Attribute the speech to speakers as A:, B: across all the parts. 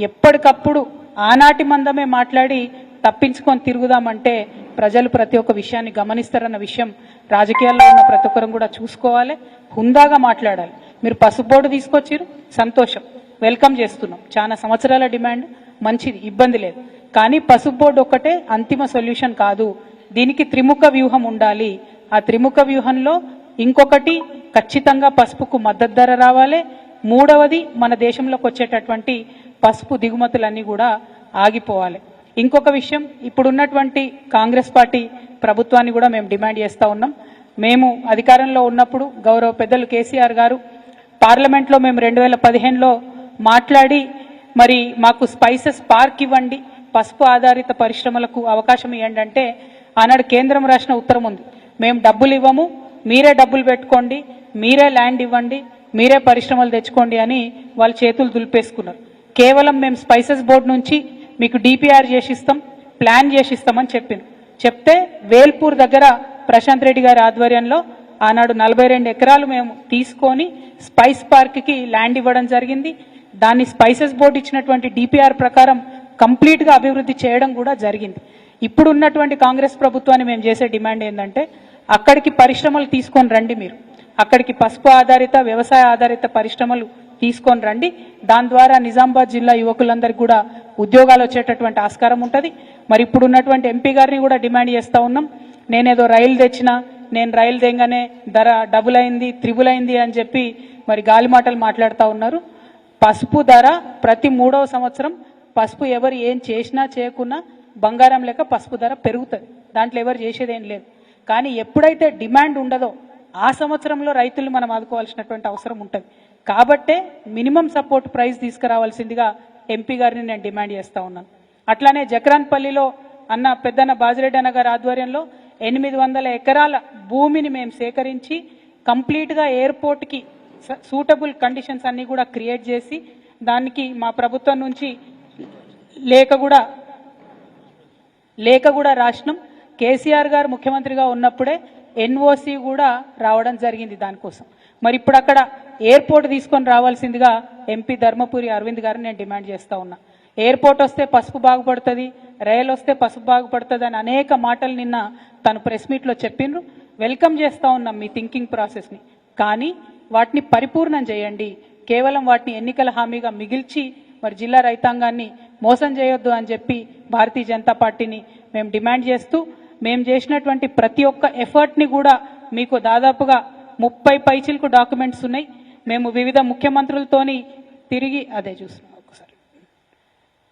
A: ఎప్పటికప్పుడు ఆనాటి మందమే మాట్లాడి తప్పించుకొని తిరుగుదామంటే ప్రజలు ప్రతి ఒక్క విషయాన్ని గమనిస్తారన్న విషయం రాజకీయాల్లో ఉన్న ప్రతి ఒక్కరం కూడా చూసుకోవాలి హుందాగా మాట్లాడాలి. మీరు పసుపు బోర్డు సంతోషం. వెల్కమ్ చేస్తున్నాం. చాలా సంవత్సరాల డిమాండ్ మంచిది ఇబ్బంది లేదు. కానీ పసుపు బోర్డు ఒక్కటే అంతిమ సొల్యూషన్ కాదు. దీనికి త్రిముఖ వ్యూహం ఉండాలి. ఆ త్రిముఖ వ్యూహంలో ఇంకొకటి ఖచ్చితంగా పసుపుకు మద్దతు ధర రావాలి మూడవది మన దేశంలోకి వచ్చేటటువంటి పసుపు దిగుమతులన్నీ కూడా ఆగిపోవాలి. ఇంకొక విషయం ఇప్పుడున్నటువంటి కాంగ్రెస్ పార్టీ ప్రభుత్వాన్ని కూడా మేము డిమాండ్ చేస్తూ ఉన్నాం. మేము అధికారంలో ఉన్నప్పుడు గౌరవ పెద్దలు కేసీఆర్ గారు పార్లమెంట్లో మేము రెండు వేల పదిహేనులో మాట్లాడి మరి మాకు స్పైసెస్ పార్క్ ఇవ్వండి పసుపు ఆధారిత పరిశ్రమలకు అవకాశం ఇవ్వండి అంటే ఆనాడు కేంద్రం రాసిన ఉత్తరం ఉంది. మేము డబ్బులు ఇవ్వము మీరే డబ్బులు పెట్టుకోండి మీరే ల్యాండ్ ఇవ్వండి మీరే పరిశ్రమలు తెచ్చుకోండి అని వాళ్ళ చేతులు దులిపేసుకున్నారు. కేవలం మేము స్పైసెస్ బోర్డు నుంచి మీకు డిపిఆర్ చేసిస్తాం ప్లాన్ చేసిస్తామని చెప్పింది చెప్తే వేల్పూర్ దగ్గర ప్రశాంత్ రెడ్డి గారి ఆధ్వర్యంలో ఆనాడు నలభై రెండు ఎకరాలు మేము తీసుకొని స్పైస్ పార్క్కి ల్యాండ్ ఇవ్వడం జరిగింది. దాన్ని స్పైసెస్ బోర్డు ఇచ్చినటువంటి డిపిఆర్ ప్రకారం కంప్లీట్గా అభివృద్ధి చేయడం కూడా జరిగింది. ఇప్పుడు ఉన్నటువంటి కాంగ్రెస్ ప్రభుత్వాన్ని మేము చేసే డిమాండ్ ఏంటంటే అక్కడికి పరిశ్రమలు తీసుకొని రండి మీరు. అక్కడికి పసుపు ఆధారిత వ్యవసాయ ఆధారిత పరిశ్రమలు తీసుకొని రండి. దాని ద్వారా నిజామాబాద్ జిల్లా యువకులందరికీ కూడా ఉద్యోగాలు వచ్చేటటువంటి ఆస్కారం ఉంటుంది. మరి ఇప్పుడు ఉన్నటువంటి ఎంపీ గారిని కూడా డిమాండ్ చేస్తూ ఉన్నాం. నేనేదో రైలు తెచ్చినా నేను రైలు తెంగానే ధర డబుల్ అయింది త్రిబుల్ అయింది అని చెప్పి మరి గాలి మాటలు మాట్లాడుతూ ఉన్నారు. పసుపు ధర ప్రతి మూడవ సంవత్సరం పసుపు ఎవరు ఏం చేసినా చేయకున్నా బంగారం లెక్క పసుపు ధర పెరుగుతుంది. దాంట్లో ఎవరు చేసేది ఏం లేదు. కానీ ఎప్పుడైతే డిమాండ్ ఉండదో ఆ సంవత్సరంలో రైతులు మనం ఆదుకోవాల్సినటువంటి అవసరం ఉంటుంది. కాబట్టే మినిమం సపోర్ట్ ప్రైస్ తీసుకురావాల్సిందిగా ఎంపీ గారిని నేను డిమాండ్ చేస్తా ఉన్నాను. అట్లానే జక్రాన్పల్లిలో అన్న పెద్దన్న బాజిరెడ్డి అన్న గారి ఆధ్వర్యంలో ఎనిమిది వందల ఎకరాల భూమిని మేము సేకరించి కంప్లీట్గా ఎయిర్పోర్ట్కి సూటబుల్ కండిషన్స్ అన్నీ కూడా క్రియేట్ చేసి దానికి మా ప్రభుత్వం నుంచి లేఖ కూడా లేఖ కూడా రాసినాం. కేసీఆర్ గారు ముఖ్యమంత్రిగా ఉన్నప్పుడే ఎన్ఓసి కూడా రావడం జరిగింది దానికోసం. మరి ఇప్పుడు అక్కడ ఎయిర్పోర్ట్ తీసుకొని రావాల్సిందిగా ఎంపీ ధర్మపురి అరవింద్ గారిని నేను డిమాండ్ చేస్తా ఉన్నా. ఎయిర్పోర్ట్ వస్తే పసుపు బాగుపడుతుంది రైలు వస్తే పసుపు బాగుపడుతుంది అని అనేక మాటలు నిన్న తను ప్రెస్ మీట్లో చెప్పిండ్రు వెల్కమ్ చేస్తూ ఉన్నాం మీ థింకింగ్ ప్రాసెస్ని కానీ వాటిని పరిపూర్ణం చేయండి. కేవలం వాటిని ఎన్నికల హామీగా మిగిల్చి మరి జిల్లా రైతాంగాన్ని మోసం చేయొద్దు అని చెప్పి భారతీయ జనతా పార్టీని మేము డిమాండ్ చేస్తూ మేము చేసినటువంటి ప్రతి ఒక్క ఎఫర్ట్ని కూడా మీకు దాదాపుగా ముప్పై పైచిలకు డాక్యుమెంట్స్ ఉన్నాయి. మేము వివిధ ముఖ్యమంత్రులతోని తిరిగి అదే చూస్తున్నాం ఒకసారి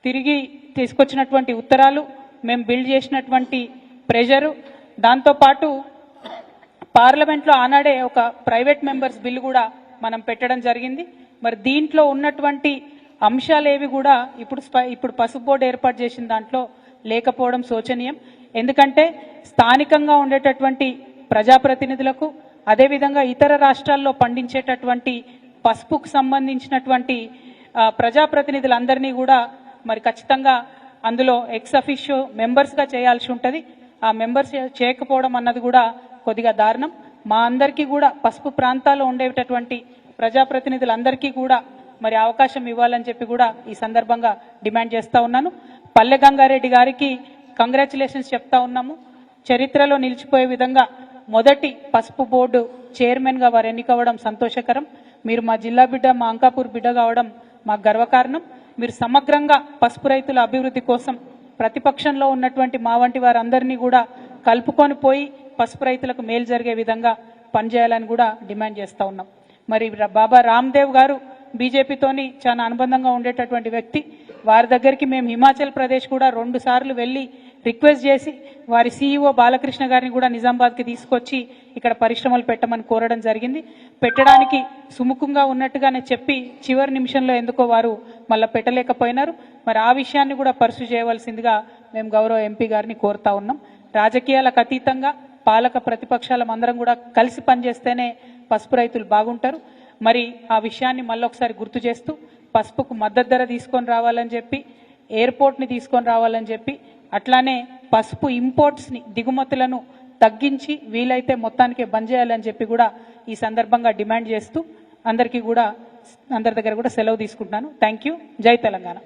A: తిరిగి తీసుకొచ్చినటువంటి ఉత్తరాలు మేము బిల్డ్ చేసినటువంటి ప్రెషరు. దాంతోపాటు పార్లమెంట్లో ఆనాడే ఒక ప్రైవేట్ మెంబర్స్ బిల్లు కూడా మనం పెట్టడం జరిగింది. మరి దీంట్లో ఉన్నటువంటి అంశాలు ఏవి కూడా ఇప్పుడు ఇప్పుడు పసుపు బోర్డు ఏర్పాటు చేసిన దాంట్లో లేకపోవడం శోచనీయం. ఎందుకంటే స్థానికంగా ఉండేటటువంటి ప్రజాప్రతినిధులకు అదేవిధంగా ఇతర రాష్ట్రాల్లో పండించేటటువంటి పసుపుకు సంబంధించినటువంటి ప్రజాప్రతినిధులందరినీ కూడా మరి ఖచ్చితంగా అందులో ఎక్సఫిషియో మెంబర్స్గా చేయాల్సి ఉంటుంది. ఆ మెంబర్స్ చేయకపోవడం అన్నది కూడా కొద్దిగా దారుణం. మా అందరికీ కూడా పసుపు ప్రాంతాల్లో ఉండేటటువంటి ప్రజాప్రతినిధులందరికీ కూడా మరి అవకాశం ఇవ్వాలని చెప్పి కూడా ఈ సందర్భంగా డిమాండ్ చేస్తూ ఉన్నాను. పల్లె గంగారెడ్డి గారికి కంగ్రాచులేషన్స్ చెప్తా ఉన్నాము. చరిత్రలో నిలిచిపోయే విధంగా మొదటి పసుపు బోర్డు చైర్మన్గా వారు ఎన్నికవ్వడం సంతోషకరం. మీరు మా జిల్లా బిడ్డ మా అంకాపూర్ బిడ్డ కావడం మాకు గర్వకారణం. మీరు సమగ్రంగా పసుపు రైతుల అభివృద్ధి కోసం ప్రతిపక్షంలో ఉన్నటువంటి మా వంటి వారందరినీ కూడా కలుపుకొని పోయి పసుపు రైతులకు మేలు జరిగే విధంగా పనిచేయాలని కూడా డిమాండ్ చేస్తూ ఉన్నాం. మరి బాబా రామ్దేవ్ గారు బీజేపీతోని చాలా అనుబంధంగా ఉండేటటువంటి వ్యక్తి. వారి దగ్గరికి మేము హిమాచల్ ప్రదేశ్ కూడా రెండు సార్లు వెళ్ళి రిక్వెస్ట్ చేసి వారి సీఈఓ బాలకృష్ణ గారిని కూడా నిజామాబాద్కి తీసుకొచ్చి ఇక్కడ పరిశ్రమలు పెట్టమని కోరడం జరిగింది. పెట్టడానికి సుముఖంగా ఉన్నట్టుగానే చెప్పి చివరి నిమిషంలో ఎందుకో వారు మళ్ళీ పెట్టలేకపోయినారు. మరి ఆ విషయాన్ని కూడా పర్సు చేయవలసిందిగా మేము గౌరవ ఎంపీ గారిని కోరుతా ఉన్నాం. రాజకీయాలకు అతీతంగా పాలక ప్రతిపక్షాలం అందరం కూడా కలిసి పనిచేస్తేనే పసుపు రైతులు బాగుంటారు. మరి ఆ విషయాన్ని మళ్ళొకసారి గుర్తు చేస్తూ పసుపుకు మద్దతు ధర తీసుకొని రావాలని చెప్పి ఎయిర్పోర్ట్ని తీసుకొని రావాలని చెప్పి అట్లానే పసుపు ఇంపోర్ట్స్ని దిగుమతులను తగ్గించి వీలైతే మొత్తానికి బంద్ చేయాలని చెప్పి కూడా ఈ సందర్భంగా డిమాండ్ చేస్తూ అందరికీ కూడా అందరి దగ్గర కూడా సెలవు తీసుకుంటున్నాను. థ్యాంక్ యూ జై తెలంగాణ.